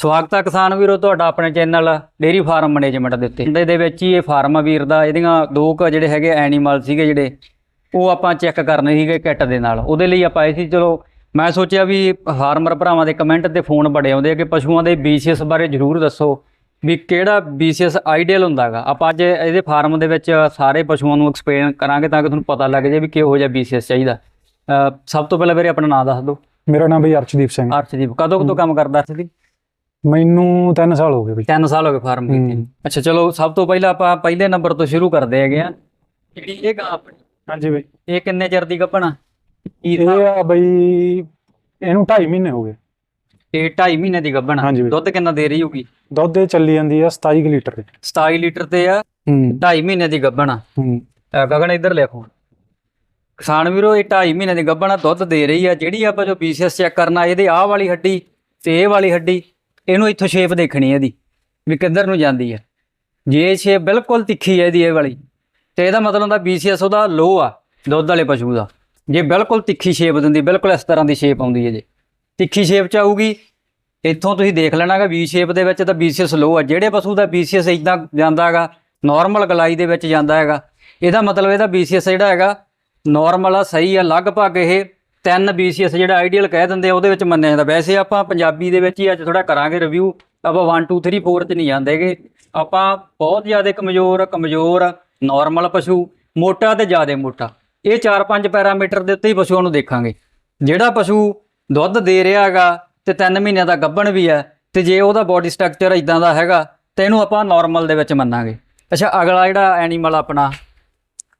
ਸਵਾਗਤ ਹੈ ਕਿਸਾਨ ਵੀਰੋ ਤੁਹਾਡਾ ਆਪਣੇ ਚੈਨਲ ਡੇਰੀ ਫਾਰਮ ਮੈਨੇਜਮੈਂਟ ਦੇ ਉੱਤੇ। ਇਹਦੇ ਦੇ ਵਿੱਚ ਹੀ ਇਹ ਫਾਰਮ ਵੀਰ ਦਾ ਇਹਦੀਆਂ ਦੋ ਕੁ ਜਿਹੜੇ ਹੈਗੇ ਐਨੀਮਲ ਸੀਗੇ ਜਿਹੜੇ ਉਹ ਆਪਾਂ ਚੈੱਕ ਕਰਨੇ ਸੀਗੇ ਕਿੱਟ ਦੇ ਨਾਲ। ਉਹਦੇ ਲਈ ਆਪਾਂ ਆਏ ਸੀ ਚਲੋ ਮੈਂ ਸੋਚਿਆ ਵੀ ਫਾਰਮਰ ਭਰਾਵਾਂ ਦੇ ਕਮੈਂਟ ਤੇ ਫੋਨ ਬੜੇ ਆਉਂਦੇ ਆ ਕਿ ਪਸ਼ੂਆਂ ਦੇ ਬੀਸੀਐਸ ਬਾਰੇ ਜਰੂਰ ਦੱਸੋ ਵੀ ਕਿਹੜਾ ਬੀਸੀਐਸ ਆਈਡੀਅਲ ਹੁੰਦਾਗਾ। ਆਪਾਂ ਅੱਜ ਇਹਦੇ ਫਾਰਮ ਦੇ ਵਿੱਚ ਸਾਰੇ ਪਸ਼ੂਆਂ ਨੂੰ ਐਕਸਪਲੇਨ ਕਰਾਂਗੇ ਤਾਂ ਕਿ ਤੁਹਾਨੂੰ ਪਤਾ ਲੱਗ ਜਾਏ ਵੀ ਕਿਹੋ ਜਿਹਾ ਬੀਸੀਐਸ ਚਾਹੀਦਾ। ਸਭ ਤੋਂ ਪਹਿਲਾਂ ਵੀਰੇ ਆਪਣਾ ਨਾਮ ਦੱਸ ਦਿਓ। ਮੇਰਾ ਨਾਮ ਬਈ ਅਰਸ਼ਦੀਪ ਸਿੰਘ। ਅਰਸ਼ਦੀਪ ਕਦੋਂ ਤੋਂ ਕੰਮ ਕਰਦਾ ਅਰਸ਼ਦੀਪ ਮੈਨੂੰ 3 ਸਾਲ ਹੋ ਗਏ ਬਈ। 3 ਸਾਲ ਹੋ ਗਏ ਫਾਰਮ ਕੀਤੇ। ਅੱਛਾ ਚਲੋ ਸਭ ਤੋਂ ਪਹਿਲਾਂ ਆਪਾਂ ਪਹਿਲੇ ਨੰਬਰ ਤੋਂ ਸ਼ੁਰੂ ਕਰਦੇ ਹੈਗੇ ਆ। ਜਿਹੜੀ ਇਹ ਗਾਂ ਆਪਣੀ ਹਾਂਜੀ ਬਈ। ਇਹ ਕਿੰਨੇ ਚਿਰ ਦੀ ਗੱਭਣਾ ਇਹ ਆ ਬਈ ਇਹਨੂੰ 2.5 ਮਹੀਨੇ ਹੋ ਗਏ। ਇਹ 2.5 ਮਹੀਨੇ ਦੀ ਗੱਭਣਾ ਹਾਂਜੀ ਬਈ। ਦੁੱਧ ਕਿੰਨਾ ਦੇ ਰਹੀ ਹੋਗੀ ਦੁੱਧ ਇਹ ਚੱਲੀ ਜਾਂਦੀ ਆ 27 ਕੁ ਲੀਟਰ ਦੇ 27 ਲੀਟਰ ਤੇ ਆ। ਹੂੰ। 2.5 ਮਹੀਨੇ ਦੀ ਗੱਭਣਾ ਹੂੰ। ਅਹ ਗਗਨ ਇੱਧਰ ਲਿਖੋ ਕਿਸਾਨ ਵੀਰੋ ਇਹ 2.5 ਮਹੀਨੇ ਦੀ ਗੱਭਣਾ ਦੁੱਧ ਦੇ ਰਹੀ ਆ। ਜਿਹੜੀ ਆਪਾਂ ਜੋ ਬੀਸੀਐਸ ਚੈੱਕ ਕਰਨਾ ਇਹਦੇ ਆਹ ਵਾਲੀ ਹੱਡੀ ਤੇ ਇਹ ਵਾਲੀ ਹੱਡੀ। ਇਹਨੂੰ ਇੱਥੋਂ ਸ਼ੇਪ ਦੇਖਣੀ ਇਹਦੀ, ਵੀ ਕਿੱਧਰ ਨੂੰ ਜਾਂਦੀ ਹੈ। ਜੇ ਸ਼ੇਪ ਬਿਲਕੁਲ ਤਿੱਖੀ ਹੈ ਇਹਦੀ ਇਹ ਵਾਲੀ, ਤੇ ਇਹਦਾ ਮਤਲਬ ਹੁੰਦਾ ਬੀਸੀਐਸ ਉਹਦਾ ਲੋ ਆ, ਦੁੱਧ ਵਾਲੇ ਪਸ਼ੂ ਦਾ। ਜੇ ਬਿਲਕੁਲ ਤਿੱਖੀ ਸ਼ੇਪ ਦਿੰਦੀ, ਬਿਲਕੁਲ ਇਸ ਤਰ੍ਹਾਂ ਦੀ ਸ਼ੇਪ ਆਉਂਦੀ ਹੈ ਜੇ। ਤਿੱਖੀ ਸ਼ੇਪ ਚ ਆਊਗੀ, ਇੱਥੋਂ ਤੁਸੀਂ ਦੇਖ ਲੈਣਾਗਾ ਵੀ ਸ਼ੇਪ ਦੇ ਵਿੱਚ ਤਾਂ ਬੀਸੀਐਸ ਲੋ ਆ। ਜਿਹੜੇ ਪਸ਼ੂ ਦਾ ਬੀਸੀਐਸ ਇਦਾਂ ਜਾਂਦਾ ਹੈਗਾ ਨਾਰਮਲ ਗਲਾਈ ਦੇ ਵਿੱਚ ਜਾਂਦਾ ਹੈਗਾ, ਇਹਦਾ ਮਤਲਬ ਇਹਦਾ ਬੀਸੀਐਸ ਜਿਹੜਾ ਹੈਗਾ ਨਾਰਮਲ ਆ, ਸਹੀ ਆ, ਲਗਭਗ ਇਹ 3 ਬੀਸੀਐਸ ਜਿਹੜਾ ਆਈਡੀਅਲ ਕਹਿ ਦਿੰਦੇ ਆ, ਉਹਦੇ ਵਿੱਚ ਮੰਨਿਆ ਜਾਂਦਾ। ਵੈਸੇ ਆਪਾਂ ਪੰਜਾਬੀ ਦੇ ਵਿੱਚ ਹੀ ਅੱਜ ਥੋੜਾ ਕਰਾਂਗੇ ਰਿਵਿਊ ਆਪਾਂ 1 2 3 4 ਚ ਨਹੀਂ ਜਾਂਦੇਗੇ। ਆਪਾਂ ਬਹੁਤ ਜ਼ਿਆਦਾ ਕਮਜ਼ੋਰ ਕਮਜ਼ੋਰ ਨਾਰਮਲ ਪਸ਼ੂ, ਮੋਟਾ ਤੇ ਜ਼ਿਆਦਾ ਮੋਟਾ। ਇਹ 4-5 ਪੈਰਾਮੀਟਰ ਦੇ ਉੱਤੇ ਹੀ ਪਸ਼ੂਆਂ ਨੂੰ ਦੇਖਾਂਗੇ। ਜਿਹੜਾ ਪਸ਼ੂ ਦੁੱਧ ਦੇ ਰਿਹਾ ਹੈਗਾ ਤੇ 3 ਮਹੀਨਿਆਂ ਦਾ ਗੱਭਣ ਵੀ ਹੈ, ਤੇ ਜੇ ਉਹਦਾ ਬਾਡੀ ਸਟਰਕਚਰ ਇਦਾਂ ਦਾ ਹੈਗਾ, ਤੇ ਇਹਨੂੰ ਆਪਾਂ ਨਾਰਮਲ ਦੇ ਵਿੱਚ ਮੰਨਾਂਗੇ। ਅੱਛਾ, ਅਗਲਾ ਜਿਹੜਾ ਐਨੀਮਲ ਆਪਣਾ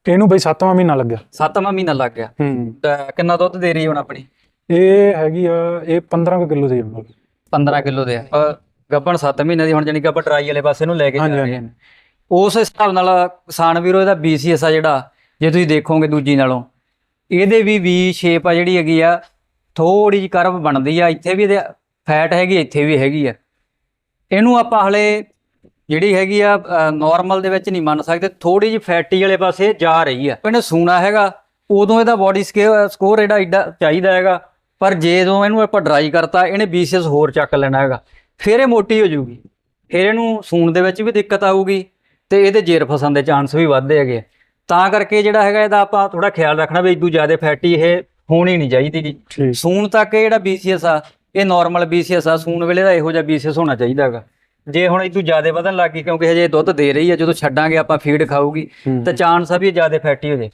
ਇਹਨੂੰ ਬਈ 7ਵਾਂ ਮਹੀਨਾ ਲੱਗਿਆ। 7ਵਾਂ ਮਹੀਨਾ ਲੱਗ ਗਿਆ। ਹੂੰ। ਤਾਂ ਕਿੰਨਾ ਦੁੱਧ ਦੇ ਰਹੀ ਹੁਣ ਆਪਣੀ? ਇਹ ਹੈਗੀ ਆ ਇਹ 15 ਕਿਲੋ ਦੀ ਆ 15 ਕਿਲੋ ਦੇ ਆ। ਗੱਭਣ 7 ਮਹੀਨੇ ਦੀ ਹੁਣ ਜਾਨੀ ਕਿ ਆਪਾਂ ਟਰਾਈ ਵਾਲੇ ਪਾਸੇ ਨੂੰ ਲੈ ਕੇ ਹਾਂਜੀ ਜਾ ਰਹੇ ਹਾਂਜੀ। ਹਾਂ ਉਸ ਹਿਸਾਬ ਨਾਲ ਕਿਸਾਨ ਵੀਰੋ ਇਹਦਾ BCS ਆ ਜਿਹੜਾ ਜੇ ਤੁਸੀਂ ਦੇਖੋਗੇ ਦੂਜੀ ਨਾਲੋਂ ਇਹਦੇ ਵੀ ਵੀ ਸ਼ੇਪ ਆ ਜਿਹੜੀ ਹੈਗੀ ਆ ਥੋੜੀ ਜਿਹੀ ਕਰਵ ਬਣਦੀ ਆ। ਇੱਥੇ ਵੀ ਇਹਦੇ ਫੈਟ ਹੈਗੀ ਇੱਥੇ ਵੀ ਹੈਗੀ ਆ। ਇਹਨੂੰ ਆਪਾਂ ਹਲੇ ਜਿਹੜੀ ਹੈਗੀ ਆ ਨਾਰਮਲ ਦੇ ਵਿੱਚ ਨਹੀਂ ਮੰਨ ਸਕਦੇ ਥੋੜੀ ਜਿਹੀ ਫੈਟੀ ਵਾਲੇ ਪਾਸੇ ਜਾ ਰਹੀ ਆ। ਇਹਨੇ ਸੂਣਾ ਹੈਗਾ ਉਦੋਂ ਇਹਦਾ ਬਾਡੀ ਸਕੋਰ ਇਹਦਾ ਏਡਾ ਚਾਹੀਦਾ ਹੈਗਾ ਪਰ ਜਦੋਂ ਇਹਨੂੰ ਆਪਾਂ ਡਰਾਈ ਕਰਤਾ ਇਹਨੇ BCS ਹੋਰ ਚੱਕ ਲੈਣਾ ਹੈਗਾ ਫਿਰ ਇਹ ਮੋਟੀ ਹੋ ਜਾਊਗੀ ਫਿਰ ਇਹਨੂੰ ਸੂਣ ਦੇ ਵਿੱਚ ਵੀ ਦਿੱਕਤ ਆਊਗੀ ਤੇ ਇਹਦੇ ਜੇਰ ਫਸਣ ਦੇ ਚਾਂਸ ਵੀ ਵੱਧਦੇ ਹੈਗੇ। ਤਾਂ ਕਰਕੇ ਜਿਹੜਾ ਹੈਗਾ ਇਹਦਾ ਆਪਾਂ ਥੋੜਾ ਖਿਆਲ ਰੱਖਣਾ ਵੀ ਇਦੋਂ ਜ਼ਿਆਦਾ ਫੈਟੀ ਇਹ ਹੋਣੀ ਨਹੀਂ ਚਾਹੀਦੀ ਠੀਕ। ਸੂਣ ਤੱਕ ਇਹ ਜਿਹੜਾ BCS ਆ ਇਹ ਨਾਰਮਲ BCS ਆ ਸੂਣ ਵੇਲੇ ਦਾ ਇਹੋ ਜਿਹਾ BCS ਹੋਣਾ ਚਾਹੀਦਾ ਹੈਗਾ। ਜੇ ਹੁਣ ਇਦੋਂ ਜ਼ਿਆਦਾ ਵਧਣ ਲੱਗ ਗਈ ਕਿਉਂਕਿ ਹਜੇ ਦੁੱਧ ਦੇ ਰਹੀ ਹੈ ਜਦੋਂ ਛੱਡਾਂਗੇ ਆਪਾਂ ਫੀਡ ਖਾਊਗੀ। ਤਾਂ ਚਾਂਸ ਆ ਵੀ ਇਹ ਜ਼ਿਆਦਾ ਫੈਟੀ ਹੋ ਜੇ।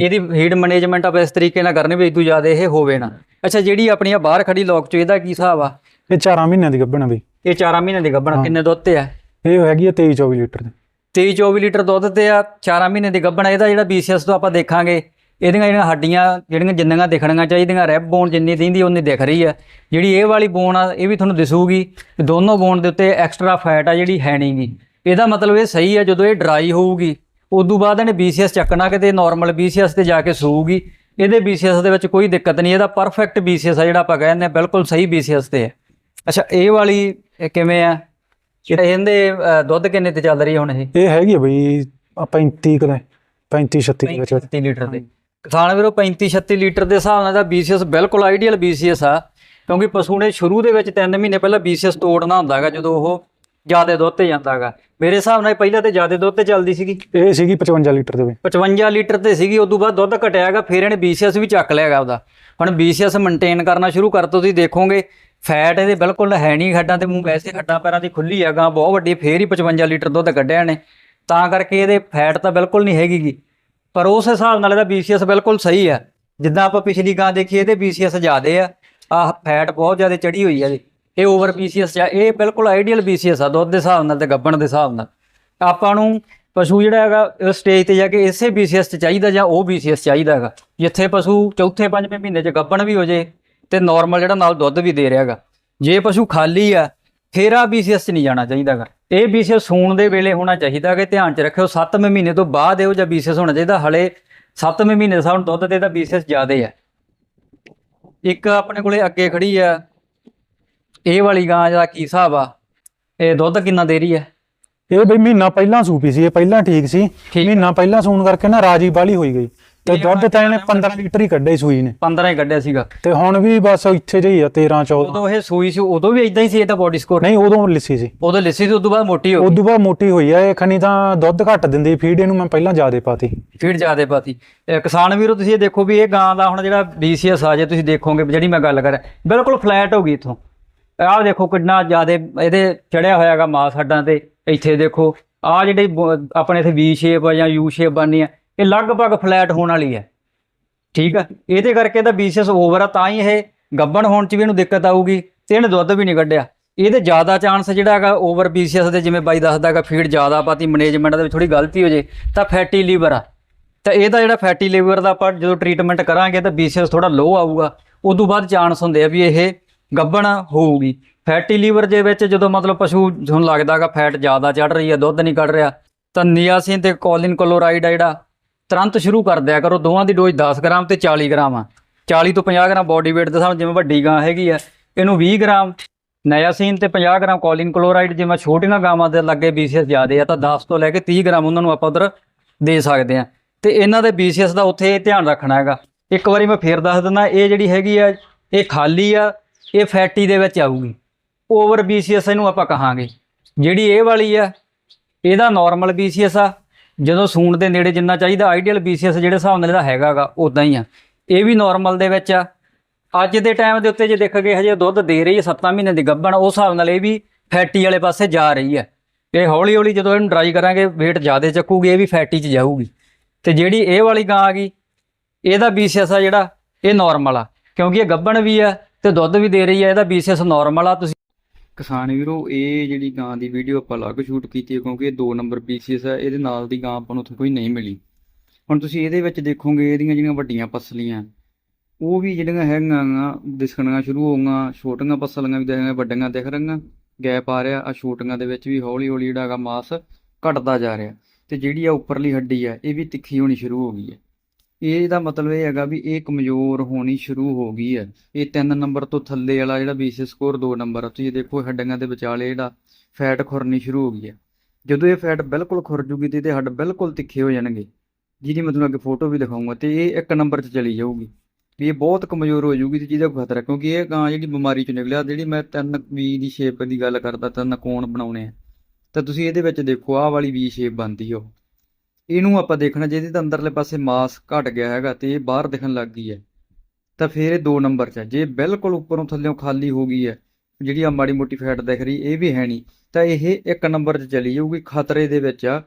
ਇਹਦੀ ਫੀਡ ਮੈਨੇਜਮੈਂਟ ਆਪਾਂ ਇਸ ਤਰੀਕੇ ਨਾਲ ਕਰਨੀ ਵੀ ਇਦੋਂ ਜ਼ਿਆਦਾ ਇਹ ਹੋਵੇ ਨਾ। ਅੱਛਾ ਜਿਹੜੀ ਆਪਣੀ ਆ ਬਾਹਰ ਖੜੀ ਲੋਕ ਚ ਇਹਦਾ ਕੀ ਹਿਸਾਬ ਆ? ਇਹ 4 ਮਹੀਨਿਆਂ ਦੀ ਗੱਭਣ ਬਈ। ਇਹ 4 ਮਹੀਨੇ ਦੀ ਗੱਭਣ ਕਿੰਨੇ ਦੁੱਧ ਤੇ ਆ? ਇਹ ਹੈਗੀ ਆ 23 24 ਲੀਟਰ ਦੀ। 23 24 ਲੀਟਰ ਦੁੱਧ ਤੇ ਆ 4 ਮਹੀਨੇ ਦੀ ਗੱਭਣ ਇਹਦਾ ਜਿਹੜਾ BCS ਤੋਂ ਆਪਾਂ ਦੇਖਾਂਗੇ ਇਹਦੀਆਂ ਜਿਹੜੀਆਂ ਹੱਡੀਆਂ ਜਿਹੜੀਆਂ ਜਿੰਨੀਆਂ ਦਿਖਣੀਆਂ ਚਾਹੀਦੀਆਂ ਰੈਬ ਬੋਨ ਜਿੰਨੀ ਦਿੰਦੀ ਉਨੀ ਦਿਖ ਰਹੀ ਆ। ਜਿਹੜੀ ਇਹ ਵਾਲੀ ਬੋਨ ਆ ਇਹ ਵੀ ਤੁਹਾਨੂੰ ਦਿਸੂਗੀ ਦੋਨੋਂ ਬੋਨ ਦੇ ਉੱਤੇ ਐਕਸਟਰਾ ਫੈਟ ਆ ਜਿਹੜੀ ਹੈ ਨਹੀਂਗੀ ਇਹਦਾ ਮਤਲਬ ਇਹ ਸਹੀ ਆ ਜਦੋਂ ਇਹ ਡਰਾਈ ਹੋਊਗੀ ਉਦੋਂ ਬਾਅਦ ਇਹਨੇ BCS ਚੱਕਣਾ ਕਿਤੇ ਨਾਰਮਲ BCS ਤੇ ਜਾ ਕੇ ਸੂਊਗੀ। ਇਹਦੇ BCS ਦੇ ਵਿੱਚ ਕੋਈ ਦਿੱਕਤ ਨਹੀਂ ਇਹਦਾ ਪਰਫੈਕਟ BCS ਆ ਜਿਹੜਾ ਆਪਾਂ ਕਹਿੰਦੇ ਆ ਬਿਲਕੁਲ ਸਹੀ BCS ਤੇ ਹੈ ਅੱਛਾ ਇਹ ਵਾਲੀ ਕਿਵੇਂ ਆ? ਜਿਹੜਾ ਇਹਦੇ ਦੁੱਧ ਕਿੰਨੇ ਤੇ ਚੱਲ ਰਹੀ ਹੈ ਹੁਣ ਇਹ? ਇਹ ਹੈਗੀ ਬਈ ਆ 35 ਕਦੇ 35 36 ਦੇ ਵਿੱਚ। 36 ਲੀਟਰ ਦੇ। ਕਿਸਾਨ ਵੀਰੋ 35 36 ਲੀਟਰ ਦੇ ਹਿਸਾਬ ਨਾਲ ਦਾ BCS ਬਿਲਕੁਲ ਆਈਡੀਅਲ BCS ਆ ਕਿਉਂਕਿ ਪਸ਼ੂ ਨੇ ਸ਼ੁਰੂ ਦੇ ਵਿੱਚ 3 ਮਹੀਨੇ ਪਹਿਲਾਂ BCS ਤੋੜਨਾ ਹੁੰਦਾ ਹੈਗਾ ਜਦੋਂ ਉਹ ਜ਼ਿਆਦਾ ਦੁੱਧ ਤੇ ਜਾਂਦਾ ਹੈਗਾ। ਮੇਰੇ ਹਿਸਾਬ ਨਾਲ ਪਹਿਲਾਂ ਤੇ ਜ਼ਿਆਦਾ ਦੁੱਧ ਤੇ ਚੱਲਦੀ ਸੀਗੀ। ਇਹ ਸੀਗੀ 55 ਲੀਟਰ ਦੇ ਬਈ 55 ਲੀਟਰ ਤੇ ਸੀਗੀ ਉਦੋਂ ਬਾਅਦ ਦੁੱਧ ਘਟਿਆ ਹੈਗਾ ਫਿਰ ਇਹਨੇ BCS ਵੀ ਚੱਕ ਲਿਆ ਹੈਗਾ ਉਹਦਾ। ਹੁਣ BCS ਮੇਨਟੇਨ ਕਰਨਾ ਸ਼ੁਰੂ ਕਰ ਤੁਸੀਂ ਦੇਖੋਗੇ ਫੈਟ ਇਹਦੇ ਬਿਲਕੁਲ ਹੈ ਨਹੀਂ ਹੱਡਾਂ ਤੇ ਮੂੰਹ ਵੈਸੇ ਹੱਡਾਂ ਪੈਰਾਂ ਦੀ ਖੁੱਲੀ ਹੈਗਾ ਬਹੁਤ ਵੱਡੀ ਫੇਰ ਹੀ 55 ਲੀਟਰ ਦੁੱਧ ਕੱਢਿਆ ਨੇ ਤਾਂ ਕਰਕੇ ਇਹਦੇ ਫੈਟ ਤਾਂ ਬਿਲਕੁਲ ਨਹੀਂ ਹੈਗੀਗੀ ਪਰ ਉਸ ਹਿਸਾਬ ਨਾਲ ਇਹਦਾ BCS ਬਿਲਕੁਲ ਸਹੀ ਹੈ। ਜਿੱਦਾਂ ਆਪਾਂ ਪਿਛਲੀ ਗਾਂ ਦੇਖੀ ਇਹਦੇ BCS ਜ਼ਿਆਦੇ ਆ। ਆ ਫੈਟ ਬਹੁਤ ਜ਼ਿਆਦਾ ਚੜੀ ਹੋਈ ਹੈ ਇਹਦੀ ਇਹ ਓਵਰ BCS ਆ। ਇਹ ਬਿਲਕੁਲ ਆਈਡੀਅਲ BCS ਆ, ਦੁੱਧ ਦੇ ਹਿਸਾਬ ਨਾਲ ਤੇ ਗੱਬਣ ਦੇ ਹਿਸਾਬ ਨਾਲ। ਆਪਾਂ ਨੂੰ ਪਸ਼ੂ ਜਿਹੜਾ ਹੈਗਾ ਸਟੇਜ ਤੇ ਜਾ ਕੇ ਇਸੇ BCS ਚ ਚਾਹੀਦਾ ਜਾਂ ਉਹ BCS ਚਾਹੀਦਾ ਹੈਗਾ। ਜਿੱਥੇ ਪਸ਼ੂ ਚੌਥੇ ਪੰਜਵੇਂ ਮਹੀਨੇ ਚ ਗੱਬਣ ਵੀ ਹੋ ਜੇ ਤੇ ਨਾਰਮਲ ਜਿਹੜਾ ਨਾਲ ਦੁੱਧ ਵੀ ਦੇ ਰਿਹਾ ਹੈਗਾ। ਜੇ ਪਸ਼ੂ ਖਾਲੀ ਆ ਫੇਰ ਚ ਨਹੀਂ ਜਾਣਾ ਚਾਹੀਦਾ ਹੈਗਾ ਇਹ BCS ਸੂਣ ਦੇ ਵੇਲੇ ਹੋਣਾ ਚਾਹੀਦਾ ਕਿ ਧਿਆਨ ਚ ਰੱਖਿਓ 7ਵੇਂ ਮਹੀਨੇ ਤੋਂ ਬਾਅਦ ਇਹੋ ਜਿਹਾ BCS ਹੋਣਾ ਚਾਹੀਦਾ ਹਲੇ 7ਵੇਂ ਮਹੀਨੇ ਦਾ ਸਾਨੂੰ ਦੁੱਧ ਤੇ ਤਾਂ BCS ਜ਼ਿਆਦੇ ਆ। ਇੱਕ ਆਪਣੇ ਕੋਲੇ ਅੱਗੇ ਖੜੀ ਆ ਇਹ ਵਾਲੀ ਗਾਂ ਦਾ ਕੀ ਹਿਸਾਬ ਆ? ਇਹ ਦੁੱਧ ਕਿੰਨਾ ਦੇ ਰਹੀ ਹੈ ਇਹ ਬਈ ਮਹੀਨਾ ਪਹਿਲਾਂ ਸੂਪੀ ਸੀ ਇਹ ਪਹਿਲਾਂ ਠੀਕ ਸੀ। ਮਹੀਨਾ ਪਹਿਲਾਂ ਸੂਣ ਕਰਕੇ ਨਾ ਰਾਜੀ ਬਾਲੀ ਹੋਈ ਗਈ। ਤੇ ਦੁੱਧ ਤਾਂ ਇਹਨੇ 15 ਲੀਟਰ ਹੀ ਕੱਢੇ ਸੂਈ ਨੇ। 15 ਹੀ ਕੱਢਿਆ ਸੀਗਾ। ਤੇ ਹੁਣ ਵੀ ਬਸ ਇੱਥੇ ਜਿਹੀ ਆ 13 14 ਉਦੋਂ ਇਹ ਸੂਈ ਸੀ ਉਦੋਂ ਵੀ ਇਦਾਂ ਹੀ ਸੀ ਇਹਦਾ ਬੋਡੀ ਸਕੋਰ ਨਹੀਂ ਉਦੋਂ ਲਿੱਸੀ ਸੀ। ਉਦੋਂ ਲਿੱਸੀ ਸੀ ਉਦੋਂ ਬਾਅਦ ਮੋਟੀ ਹੋ ਗਈ। ਉਦੋਂ ਬਾਅਦ ਮੋਟੀ ਹੋਈ ਆ ਇਹ ਖਣੀ ਤਾਂ ਦੁੱਧ ਘੱਟ ਦਿੰਦੀ ਫੀਡ ਇਹਨੂੰ ਮੈਂ ਪਹਿਲਾਂ ਜ਼ਿਆਦੇ ਪਾਤੀ। ਫੀਡ ਜ਼ਿਆਦੇ ਪਾਤੀ। ਕਿਸਾਨ ਵੀਰੋ ਤੁਸੀਂ ਇਹ ਦੇਖੋ ਵੀ ਇਹ ਗਾਂ ਦਾ ਹੁਣ ਜਿਹੜਾ ਡੀਸੀਐਸ ਆ ਜੇ ਤੁਸੀਂ ਦੇਖੋਗੇ ਜਿਹੜੀ ਮੈਂ ਗੱਲ ਕਰਾਂ ਬਿਲਕੁਲ ਫਲੈਟ ਹੋ ਗਈ ਇਥੋਂ। ਆਹ ਦੇਖੋ ਕਿੰਨਾ ਜ਼ਿਆਦੇ ਇਹਦੇ ਚੜਿਆ ਹੋਇਆਗਾ ਮਾਸ ਹੱਡਾਂ ਤੇ। ਇੱਥੇ ਦੇਖੋ ਆਹ ਜਿਹੜੀ ਆਪਣੇ ਇੱਥੇ ਵੀ ਸ਼ੇਪ ਆ ਜਾਂ ਯੂ ਸ਼ੇਪ ਬਣਨੀ ਆ ਇਹ ਲਗਭਗ ਫਲੈਟ ਹੋਣ ਵਾਲੀ ਹੈ। ਠੀਕ ਆ? ਇਹਦੇ ਕਰਕੇ ਤਾਂ ਬੀਸੀਐਸ ਓਵਰ ਆ, ਤਾਂ ਹੀ ਇਹ ਗੱਬਣ ਹੋਣ ਚ ਵੀ ਇਹਨੂੰ ਦਿੱਕਤ ਆਊਗੀ ਤੇ ਇਹਨੇ ਦੁੱਧ ਵੀ ਨਹੀਂ ਕੱਢਿਆ। ਇਹਦੇ ਜ਼ਿਆਦਾ ਚਾਂਸ ਜਿਹੜਾ ਹੈਗਾ ਓਵਰ ਬੀਸੀਐਸ ਦੇ ਜਿਵੇਂ ਬਾਈ ਦੱਸਦਾ ਹੈਗਾ ਫੀਡ ਜ਼ਿਆਦਾ ਪਾਤੀ ਮੈਨੇਜਮੈਂਟ ਦੇ ਵਿੱਚ ਥੋੜੀ ਗਲਤੀ ਹੋ ਜੇ, ਤਾਂ ਫੈਟੀ ਲੀਵਰ ਆ। ਤਾਂ ਇਹਦਾ ਜਿਹੜਾ ਫੈਟੀ ਲੀਵਰ ਦਾ ਆਪਾਂ ਜਦੋਂ ਟ੍ਰੀਟਮੈਂਟ ਕਰਾਂਗੇ ਤਾਂ ਬੀਸੀਐਸ ਥੋੜਾ ਲੋ ਆਊਗਾ। ਉਦੋਂ ਬਾਅਦ ਚਾਂਸ ਹੁੰਦੇ ਆ ਵੀ ਇਹ ਗੱਬਣ ਹੋਊਗੀ। ਫੈਟੀ ਲੀਵਰ ਦੇ ਵਿੱਚ ਜਦੋਂ ਮਤਲਬ ਪਸ਼ੂ ਤੁਹਾਨੂੰ ਲੱਗਦਾਗਾ ਫੈਟ ਜ਼ਿਆਦਾ ਚੜ ਰਹੀ ਹੈ, ਦੁੱਧ ਨਹੀਂ ਕੱਢ ਰਿਹਾ, ਤਾਂ ਨਿਆਸਿਨ ਤੇ ਕੋਲਿਨ ਕਲੋਰਾਈਡ ਆ ਜਿਹੜਾ ਤੁਰੰਤ ਸ਼ੁਰੂ ਕਰ ਦਿਆ ਕਰੋ। ਦੋਵਾਂ ਦੀ ਡੋਜ਼ 10 ਗ੍ਰਾਮ ਤੇ 40 ਗ੍ਰਾਮ ਆ। 40 ਤੋਂ 50 ਗ੍ਰਾਮ ਬਾਡੀ weight ਦੇ ਹਿਸਾਬ ਜਿਵੇਂ ਵੱਡੀ ਗਾਂ ਹੈਗੀ ਆ, ਇਹਨੂੰ 20 ਗ੍ਰਾਮ ਨਾਇਆਸੀਨ ਤੇ 50 ਗ੍ਰਾਮ ਕੋਲਿਨ ਕਲੋਰਾਈਡ ਜਿਵੇਂ ਛੋਟੀਆਂ ਗਾਵਾਂ ਦੇ ਲੱਗੇ ਬੀਸੀਐਸ ਜ਼ਿਆਦੇ ਆ, ਤਾਂ 10 ਤੋਂ ਲੈ ਕੇ 30 ਗ੍ਰਾਮ ਉਹਨਾਂ ਨੂੰ ਆਪਾਂ ਉਧਰ ਦੇ ਸਕਦੇ ਆ। ਤੇ ਇਹਨਾਂ ਦੇ ਬੀਸੀਐਸ ਦਾ ਉੱਥੇ ਇਹ ਧਿਆਨ ਰੱਖਣਾ ਹੈਗਾ। ਇੱਕ ਵਾਰੀ ਮੈਂ ਫੇਰ ਦੱਸ ਦਿੰਦਾ, ਇਹ ਜਿਹੜੀ ਹੈਗੀ ਆ, ਇਹ ਖਾਲੀ ਆ, ਇਹ ਫੈਟੀ ਦੇ ਵਿੱਚ ਆਊਗੀ। ਓਵਰ ਬੀਸੀਐਸ ਇਹਨੂੰ ਆਪਾਂ ਕਹਾਂਗੇ। ਜਿਹੜੀ ਇਹ ਵਾਲੀ ਆ, ਇਹਦਾ ਨਾਰਮਲ ਬੀਸੀਐਸ ਆ ਜਦੋਂ ਸੂਣ ਦੇ ਨੇੜੇ ਜਿੰਨਾ ਚਾਹੀਦਾ ਆਈਡੀਅਲ ਬੀਸੀਐਸ ਜਿਹੜੇ ਹਿਸਾਬ ਨਾਲ ਇਹਦਾ ਹੈਗਾਗਾ ਉਦਾਂ ਹੀ ਆ। ਇਹ ਵੀ ਨਾਰਮਲ ਦੇ ਵਿੱਚ ਆ। ਅੱਜ ਦੇ ਟਾਈਮ ਦੇ ਉੱਤੇ ਜੇ ਦੇਖਗੇ ਹਜੇ ਦੁੱਧ ਦੇ ਰਹੀ ਹੈ 7 ਮਹੀਨੇ ਦੀ ਗੱਭਣ ਉਸ ਹਿਸਾਬ ਨਾਲ ਇਹ ਵੀ ਫੈਟੀ ਵਾਲੇ ਪਾਸੇ ਜਾ ਰਹੀ ਹੈ ਇਹ ਹੌਲੀ ਹੌਲੀ ਜਦੋਂ ਇਹਨੂੰ ਡਰਾਈ ਕਰਾਂਗੇ, weight ਜ਼ਿਆਦਾ ਚੱਕੂਗੀ, ਇਹ ਵੀ ਫੈਟੀ 'ਚ ਜਾਊਗੀ। ਤੇ ਜਿਹੜੀ ਇਹ ਵਾਲੀ ਗਾਂ ਆ ਗਈ, ਇਹਦਾ ਬੀਸੀਐਸ ਆ ਜਿਹੜਾ, ਇਹ ਨਾਰਮਲ ਆ। ਕਿਉਂਕਿ ਇਹ ਗੱਭਣ ਵੀ ਆ ਤੇ ਦੁੱਧ ਵੀ ਦੇ ਰਹੀ ਆ, ਇਹਦਾ ਬੀਸੀਐਸ ਨਾਰਮਲ ਆ, ਤੁਸੀਂ ਕਿਸਾਨ ਵੀਰੋ, ਇਹ ਜਿਹੜੀ ਗਾਂ ਦੀ ਵੀਡੀਓ ਆਪਾਂ ਅਲੱਗ ਸ਼ੂਟ ਕੀਤੀ ਹੈ ਕਿਉਂਕਿ ਇਹ 2 ਨੰਬਰ ਪੀਸੀਐਸ ਹੈ ਇਹਦੇ ਨਾਲ ਦੀ ਗਾਂ ਆਪਾਂ ਨੂੰ ਉੱਥੇ ਕੋਈ ਨਹੀਂ ਮਿਲੀ। ਹੁਣ ਤੁਸੀਂ ਇਹਦੇ ਵਿੱਚ ਦੇਖੋਗੇ, ਇਹਦੀਆਂ ਜਿਹੜੀਆਂ ਵੱਡੀਆਂ ਪਸਲੀਆਂ, ਉਹ ਵੀ ਜਿਹੜੀਆਂ ਹੈਗੀਆਂ ਗਾ, ਦਿਸਣੀਆਂ ਸ਼ੁਰੂ ਹੋਊਗੀਆਂ ਛੋਟੀਆਂ ਪਸਲੀਆਂ ਵੀ ਦੇਖਾਂਗੇ ਵੱਡੀਆਂ ਦਿਖ ਰਹੀਆਂ ਗੈਪ ਆ ਰਿਹਾ ਆ ਛੋਟੀਆਂ ਦੇ ਵਿੱਚ ਵੀ ਹੌਲੀ ਹੌਲੀ ਜਿਹੜਾ ਹੈਗਾ ਮਾਸ ਘਟਦਾ ਜਾ ਰਿਹਾ। ਤੇ ਜਿਹੜੀ ਆ ਉੱਪਰਲੀ ਹੱਡੀ ਆ, ਇਹ ਵੀ ਤਿੱਖੀ ਹੋਣੀ ਸ਼ੁਰੂ ਹੋ ਗਈ ਹੈ। ਇਹਦਾ ਮਤਲਬ ਇਹ ਹੈਗਾ ਵੀ ਇਹ ਕਮਜ਼ੋਰ ਹੋਣੀ ਸ਼ੁਰੂ ਹੋ ਗਈ ਹੈ। ਇਹ 3 ਨੰਬਰ ਤੋਂ ਥੱਲੇ ਵਾਲਾ ਜਿਹੜਾ ਬੀਸੀ ਸਕੋਰ 2 ਨੰਬਰ ਆ। ਤੁਸੀਂ ਦੇਖੋ ਹੱਡੀਆਂ ਦੇ ਵਿਚਾਲੇ ਜਿਹੜਾ ਫੈਟ ਖੁਰਨੀ ਸ਼ੁਰੂ ਹੋ ਗਈ ਹੈ। ਜਦੋਂ ਇਹ ਫੈਟ ਬਿਲਕੁਲ ਖੁਰ ਜੂਗੀ ਤੇ ਇਹਦੇ ਹੱਡ ਬਿਲਕੁਲ ਤਿੱਖੇ ਹੋ ਜਾਣਗੇ। ਜਿਹਦੀ ਮੈਂ ਤੁਹਾਨੂੰ ਅੱਗੇ ਫੋਟੋ ਵੀ ਦਿਖਾਊਂਗਾ ਤੇ ਇਹ ਇੱਕ ਨੰਬਰ 'ਚ ਚਲੀ ਜਾਊਗੀ। ਵੀ ਇਹ ਬਹੁਤ ਕਮਜ਼ੋਰ ਹੋ ਜਾਊਗੀ ਤੇ ਜਿਹਦਾ ਖਤਰਾ ਕਿਉਂਕਿ ਇਹ ਗਾਂ ਜਿਹੜੀ ਬਿਮਾਰੀ 'ਚ ਨਿਕਲਿਆ, ਜਿਹੜੀ ਮੈਂ ਤਿੰਨ ਵੀ ਦੀ ਸ਼ੇਪ ਦੀ ਗੱਲ ਕਰਦਾ, ਤਿੰਨ ਕੋਣ ਬਣਾਉਣੇ ਆ। ਤਾਂ ਤੁਸੀਂ ਇਹਦੇ ਵਿੱਚ ਦੇਖੋ, ਆਹ ਵਾਲੀ ਵੀ ਸ਼ੇਪ ਬਣਦੀ ਉਹ। ਇਹਨੂੰ ਆਪਾਂ ਦੇਖਣਾ ਜਿਹਦੇ ਤਾਂ ਅੰਦਰਲੇ ਪਾਸੇ ਮਾਸ ਘਟ ਗਿਆ ਹੈਗਾ ਤੇ ਇਹ ਬਾਹਰ ਦਿਖਣ ਲੱਗ ਗਈ ਹੈ, ਤਾਂ ਫਿਰ ਇਹ 2 ਨੰਬਰ 'ਚ ਹੈ। ਜੇ ਬਿਲਕੁਲ ਉੱਪਰੋਂ ਥੱਲੇੋਂ ਖਾਲੀ ਹੋ ਗਈ ਹੈ, ਜਿਹੜੀ ਆ ਮਾੜੀ ਮੋਟੀ ਫੈਟ ਦਿਖ ਰਹੀ, ਇਹ ਵੀ ਹੈ ਨਹੀਂ, ਤਾਂ ਇਹ ਇੱਕ ਨੰਬਰ 'ਚ ਚਲੀ ਜਾਊਗੀ ਖਤਰੇ ਦੇ ਵਿੱਚ ਆ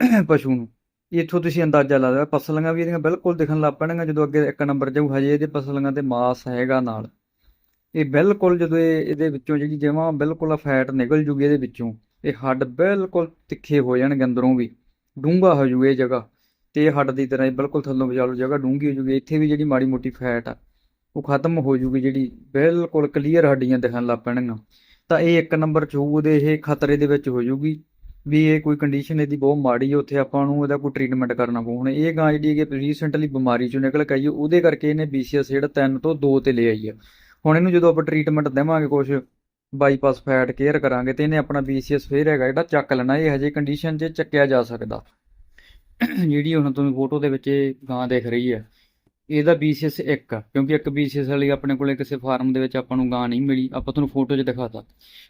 ਪਸ਼ੂ ਨੂੰ। ਇੱਥੋਂ ਤੁਸੀਂ ਅੰਦਾਜ਼ਾ ਲਾ ਲਓ ਪਸਲੀਆਂ ਵੀ ਇਹਦੀਆਂ ਬਿਲਕੁਲ ਦਿਖਣ ਲੱਗ ਪੈਣਗੀਆਂ, ਜਦੋਂ ਅੱਗੇ ਇੱਕ ਨੰਬਰ ਜਾਊ, ਹਜੇ ਇਹਦੇ ਪਸਲੀਆਂ ਤੇ ਮਾਸ ਹੈਗਾ ਨਾਲ। ਇਹ ਬਿਲਕੁਲ ਜਦੋਂ ਇਹ ਇਹਦੇ ਵਿੱਚੋਂ ਜਿਹੜੀ ਜਮਾਂ ਬਿਲਕੁਲ ਫੈਟ ਨਿਕਲ ਜੂਗੀ ਇਹਦੇ ਵਿੱਚੋਂ, ਇਹ ਹੱਡ ਬਿਲਕੁਲ ਤਿੱਖੇ ਹੋ ਜਾਣਗੇ ਅੰਦਰੋਂ ਵੀ। ਡੂੰਘਾ ਹੋ ਜੂ ਇਹ ਜਗ੍ਹਾ ਤੇ ਹੱਡ ਦੀ ਤਰ੍ਹਾਂ ਬਿਲਕੁਲ ਥੱਲੋਂ ਵਿਚਾਲੋ ਜਗ੍ਹਾ ਡੂੰਘੀ ਹੋ ਜੂਗੀ, ਇੱਥੇ ਵੀ ਜਿਹੜੀ ਮਾੜੀ ਮੋਟੀ ਫੈਟ ਆ, ਉਹ ਖਤਮ ਹੋ ਜੂਗੀ ਜਿਹੜੀ ਬਿਲਕੁਲ ਕਲੀਅਰ ਹੱਡੀਆਂ ਦਿਖਣ ਲੱਗ ਪੈਣਗੀਆਂ। ਤਾਂ ਇਹ ਇੱਕ ਨੰਬਰ 'ਚ ਦੇ ਇਹ ਖਤਰੇ ਦੇ ਵਿੱਚ ਹੋ ਜੂਗੀ ਵੀ ਇਹ ਕੋਈ ਕੰਡੀਸ਼ਨ ਇਹਦੀ ਬਹੁਤ ਮਾੜੀ ਹੈ ਉੱਥੇ ਆਪਾਂ ਨੂੰ ਇਹਦਾ ਕੋਈ ਟ੍ਰੀਟਮੈਂਟ ਕਰਨਾ ਪਊ। ਹੁਣ ਇਹ ਗਾਂ ਜਿਹੜੀ ਹੈ ਰੀਸੈਂਟਲੀ ਬਿਮਾਰੀ ਚੋਂ ਨਿਕਲ ਕੇ ਆਈ ਉਹਦੇ ਕਰਕੇ ਇਹਨੇ ਬੀਸੀਐਸ ਜਿਹੜਾ 3 ਤੋਂ 2 ਤੇ ਲੈ ਆਈ ਹੈ ਹੁਣ ਇਹਨੂੰ ਜਦੋਂ ਆਪਾਂ ਟ੍ਰੀਟਮੈਂਟ ਦੇਵਾਂਗੇ ਕੁਝ ਬਾਈਪਾਸ ਫੈਟ ਕੇਅਰ ਕਰਾਂਗੇ ਤੇ ਇਹਨੇ ਆਪਣਾ ਬੀਸੀਐਸ ਫੇਰ ਹੈਗਾ ਜਿਹੜਾ ਚੱਕ ਲੈਣਾ, ਇਹ ਹਜੇ ਕੰਡੀਸ਼ਨ 'ਚ ਚੱਕਿਆ ਜਾ ਸਕਦਾ। ਜਿਹੜੀ ਹੁਣ ਤੁਹਾਨੂੰ ਫੋਟੋ ਦੇ ਵਿੱਚ ਇਹ ਗਾਂ ਦਿਖ ਰਹੀ ਹੈ, ਇਹਦਾ ਬੀਸੀਐਸ 1 ਆ, ਕਿਉਂਕਿ ਇੱਕ ਬੀਸੀਐਸ ਵਾਲੀ ਆਪਣੇ ਕੋਲੇ ਕਿਸੇ ਫਾਰਮ ਦੇ ਵਿੱਚ ਆਪਾਂ ਨੂੰ ਗਾਂ ਨਹੀਂ ਮਿਲੀ, ਆਪਾਂ ਤੁਹਾਨੂੰ ਫੋਟੋ 'ਚ ਦਿਖਾਤਾ।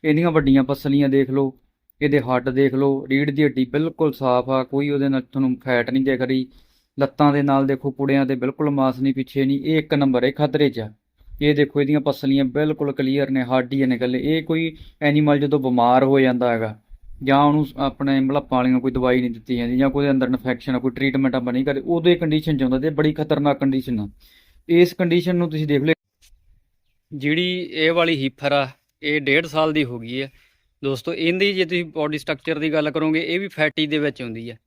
ਇਹਦੀਆਂ ਵੱਡੀਆਂ ਪਸਲੀਆਂ ਦੇਖ ਲਓ, ਇਹਦੇ ਹੱਡ ਦੇਖ ਲਓ ਰੀੜ ਦੀ ਹੱਡੀ ਬਿਲਕੁਲ ਸਾਫ਼ ਆ, ਕੋਈ ਉਹਦੇ ਨਾਲ ਤੁਹਾਨੂੰ ਫੈਟ ਨਹੀਂ ਦਿਖ ਰਹੀ, ਲੱਤਾਂ ਦੇ ਨਾਲ ਦੇਖੋ ਪੁੜਿਆਂ ਤੇ ਬਿਲਕੁਲ ਮਾਸ ਨਹੀਂ, ਪਿੱਛੇ ਨਹੀਂ, ਇਹ ਇੱਕ ਨੰਬਰ ਹੈ ਖਤਰੇ 'ਚ ਆ। ਇਹ ਦੇਖੋ, ਇਹਦੀਆਂ ਪਸਲੀਆਂ ਬਿਲਕੁਲ ਕਲੀਅਰ ਨੇ ਹੱਡ ਨੇ ਨਿਕਲੇ ਇਹ ਕੋਈ ਐਨੀਮਲ ਜਦੋਂ ਬਿਮਾਰ ਹੋ ਜਾਂਦਾ ਹੈਗਾ, ਜਾਂ ਉਹਨੂੰ ਆਪਣੇ ਮਲੱਪਾਂ ਵਾਲੀਆਂ ਕੋਈ ਦਵਾਈ ਨਹੀਂ ਦਿੱਤੀ ਜਾਂਦੀ, ਜਾਂ ਕੋਈ ਅੰਦਰ ਇਨਫੈਕਸ਼ਨ ਆ, ਕੋਈ ਟ੍ਰੀਟਮੈਂਟ ਆਪਾਂ ਨਹੀਂ ਕਰਦੇ ਉਦੋਂ ਇਹ ਕੰਡੀਸ਼ਨ 'ਚ ਹੁੰਦਾ ਤੇ ਬੜੀ ਖਤਰਨਾਕ ਕੰਡੀਸ਼ਨ ਆ। ਇਸ ਕੰਡੀਸ਼ਨ ਨੂੰ ਤੁਸੀਂ ਦੇਖ ਲਿਓ। ਜਿਹੜੀ ਇਹ ਵਾਲੀ ਹੀਫਰ ਆ, ਇਹ 1.5 ਸਾਲ ਦੀ ਹੋ ਗਈ ਹੈ ਦੋਸਤੋ, ਇਹਦੀ ਜੇ ਤੁਸੀਂ ਬਾਡੀ ਸਟਰਕਚਰ ਦੀ ਗੱਲ ਕਰੋਗੇ, ਇਹ ਵੀ ਫੈਟੀ ਦੇ ਵਿੱਚ ਆਉਂਦੀ ਹੈ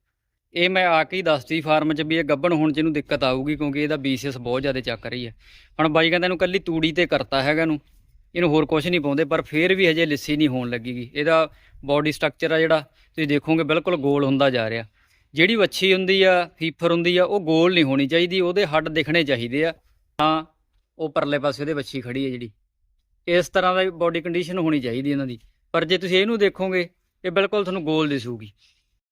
ਇਹ ਮੈਂ ਆ ਕੇ ਹੀ ਦੱਸਤੀ ਫਾਰਮ 'ਚ ਵੀ ਇਹ ਗੱਭਣ ਹੋਣ 'ਚ ਇਹਨੂੰ ਦਿੱਕਤ ਆਊਗੀ ਕਿਉਂਕਿ ਇਹਦਾ ਬੀਸੀਐਸ ਬਹੁਤ ਜ਼ਿਆਦਾ ਚੱਕ ਰਹੀ ਹੈ। ਹੁਣ ਬਾਈ ਕਹਿੰਦਾ ਇਹਨੂੰ ਕੱਲੀ ਤੂੜੀ ਤੇ ਕਰਤਾ ਹੈਗਾ ਇਹਨੂੰ ਇਹਨੂੰ ਹੋਰ ਕੁਝ ਨਹੀਂ ਪਾਉਂਦੇ, ਪਰ ਫੇਰ ਵੀ ਹਜੇ ਲਿੱਸੀ ਨਹੀਂ ਹੋਣ ਲੱਗੀਗੀ। ਇਹਦਾ ਬਾਡੀ ਸਟਰਕਚਰ ਆ ਜਿਹੜਾ, ਤੁਸੀਂ ਦੇਖੋਗੇ ਬਿਲਕੁਲ ਗੋਲ ਹੁੰਦਾ ਜਾ ਰਿਹਾ। ਜਿਹੜੀ ਵੱਛੀ ਹੁੰਦੀ ਆ, ਫੀਫਰ ਹੁੰਦੀ ਆ, ਉਹ ਗੋਲ ਨਹੀਂ ਹੋਣੀ ਚਾਹੀਦੀ, ਉਹਦੇ ਹੱਡ ਦਿਖਣੇ ਚਾਹੀਦੇ ਆ। ਹਾਂ ਉਹ ਪਰਲੇ ਪਾਸੇ ਉਹਦੇ ਵੱਛੀ ਖੜੀ ਹੈ ਜਿਹੜੀ। ਇਸ ਤਰ੍ਹਾਂ ਦਾ ਬਾਡੀ ਕੰਡੀਸ਼ਨ ਹੋਣੀ ਚਾਹੀਦੀ ਇਹਨਾਂ ਦੀ। ਪਰ ਜੇ ਤੁਸੀਂ ਇਹਨੂੰ ਦੇਖੋਗੇ, ਇਹ ਬਿਲਕੁਲ ਤੁਹਾਨੂੰ ਗੋਲ ਦਿਸੂਗੀ।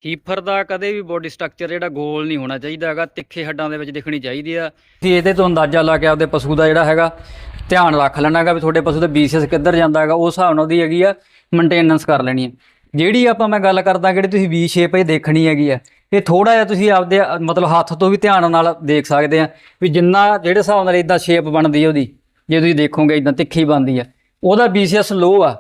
ਹੀਫਰ ਦਾ ਕਦੇ ਵੀ ਬੋਡੀ ਸਟਰਕਚਰ ਜਿਹੜਾ ਗੋਲ ਨਹੀਂ ਹੋਣਾ ਚਾਹੀਦਾ ਹੈਗਾ, ਤਿੱਖੇ ਹੱਡਾਂ ਦੇ ਵਿੱਚ ਦਿਖਣੀ ਚਾਹੀਦੀ ਆ। ਤੁਸੀਂ ਇਹਦੇ ਤੋਂ ਅੰਦਾਜ਼ਾ ਲਾ ਕੇ ਆਪਦੇ ਪਸ਼ੂ ਦਾ ਜਿਹੜਾ ਹੈਗਾ, ਧਿਆਨ ਰੱਖ ਲੈਣਾ ਹੈਗਾ ਵੀ ਤੁਹਾਡੇ ਪਸ਼ੂ ਦਾ ਬੀਸੀਐਸ ਕਿੱਧਰ ਜਾਂਦਾ ਹੈਗਾ, ਉਸ ਹਿਸਾਬ ਨਾਲ ਉਹਦੀ ਹੈਗੀ ਆ ਮੇਨਟੇਨੈਂਸ ਕਰ ਲੈਣੀ ਹੈ ਜਿਹੜੀ ਆਪਾਂ ਮੈਂ ਗੱਲ ਕਰਦਾ, ਜਿਹੜੀ ਤੁਸੀਂ ਵੀ ਸ਼ੇਪ ਇਹ ਦੇਖਣੀ ਹੈਗੀ ਆ। ਇਹ ਥੋੜਾ ਜਿਹਾ ਤੁਸੀਂ ਆਪਦੇ, ਮਤਲਬ ਹੱਥ ਤੋਂ ਵੀ ਧਿਆਨ ਨਾਲ ਦੇਖ ਸਕਦੇ ਆ ਵੀ ਜਿੰਨਾ, ਜਿਹੜੇ ਹਿਸਾਬ ਨਾਲ ਇਦਾਂ ਸ਼ੇਪ ਬਣਦੀ ਹੈ ਉਹਦੀ, ਜੇ ਤੁਸੀਂ ਦੇਖੋਗੇ ਇਦਾਂ ਤਿੱਖੀ ਬਣਦੀ ਆ। ਉਹਦਾ ਬੀਸੀਐਸ ਲੋ ਆ।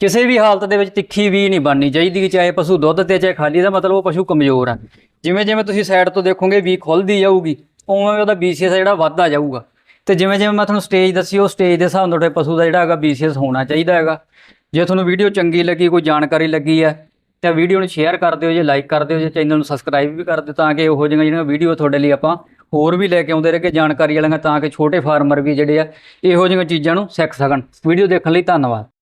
ਕਿਸੇ ਵੀ ਹਾਲਤ ਦੇ ਵਿੱਚ ਤਿੱਖੀ ਵੀ ਨਹੀਂ ਬਣਨੀ ਚਾਹੀਦੀ ਕਿ ਚਾਹੇ ਪਸ਼ੂ ਦੁੱਧ ਤੇ ਚਾਹੇ ਖਾਲੀ ਦਾ ਮਤਲਬ ਉਹ ਪਸ਼ੂ ਕਮਜ਼ੋਰ ਆ। ਜਿਵੇਂ ਜਿਵੇਂ ਤੁਸੀਂ ਸਾਈਡ ਤੋਂ ਦੇਖੋਗੇ ਵੀ ਖੁੱਲਦੀ ਜਾਊਗੀ, ਉਵੇਂ ਉਹਦਾ ਬੀਸੀਐਸ ਜਿਹੜਾ ਵੱਧਦਾ ਜਾਊਗਾ। ਤੇ ਜਿਵੇਂ ਜਿਵੇਂ ਮੈਂ ਤੁਹਾਨੂੰ ਸਟੇਜ ਦੱਸੀ, ਉਹ ਸਟੇਜ ਦੇ ਹਿਸਾਬ ਨਾਲ ਤੁਹਾਡੇ ਪਸ਼ੂ ਦਾ ਜਿਹੜਾ ਹੈਗਾ ਬੀਸੀਐਸ ਹੋਣਾ ਚਾਹੀਦਾ ਹੈਗਾ। ਜੇ ਤੁਹਾਨੂੰ ਵੀਡੀਓ ਚੰਗੀ ਲੱਗੀ, ਕੋਈ ਜਾਣਕਾਰੀ ਲੱਗੀ ਹੈ, ਤਾਂ ਵੀਡੀਓ ਨੂੰ ਸ਼ੇਅਰ ਕਰ ਦਿਓ, ਜੇ ਲਾਈਕ ਕਰ ਦਿਓ, ਜੇ ਚੈਨਲ ਨੂੰ ਸਬਸਕ੍ਰਾਈਬ ਵੀ ਕਰ ਦਿਓ ਤਾਂ ਕਿ ਉਹੋ ਜਿਹੀਆਂ ਜਿਹੜੀਆਂ ਵੀਡੀਓ ਤੁਹਾਡੇ ਲਈ ਆਪਾਂ ਹੋਰ ਵੀ ਲੈ ਕੇ ਆਉਂਦੇ ਰਹੇ ਜਾਣਕਾਰੀ ਵਾਲੀਆਂ, ਤਾਂ ਕਿ ਛੋਟੇ ਫਾਰਮਰ ਵੀ ਜਿਹੜੇ ਆ, ਇਹੋ ਜਿਹੀਆਂ ਚੀਜ਼ਾਂ ਨੂੰ ਸਿੱਖ ਸਕਣ। ਵੀਡੀਓ ਦੇਖਣ ਲਈ ਧੰਨਵਾਦ।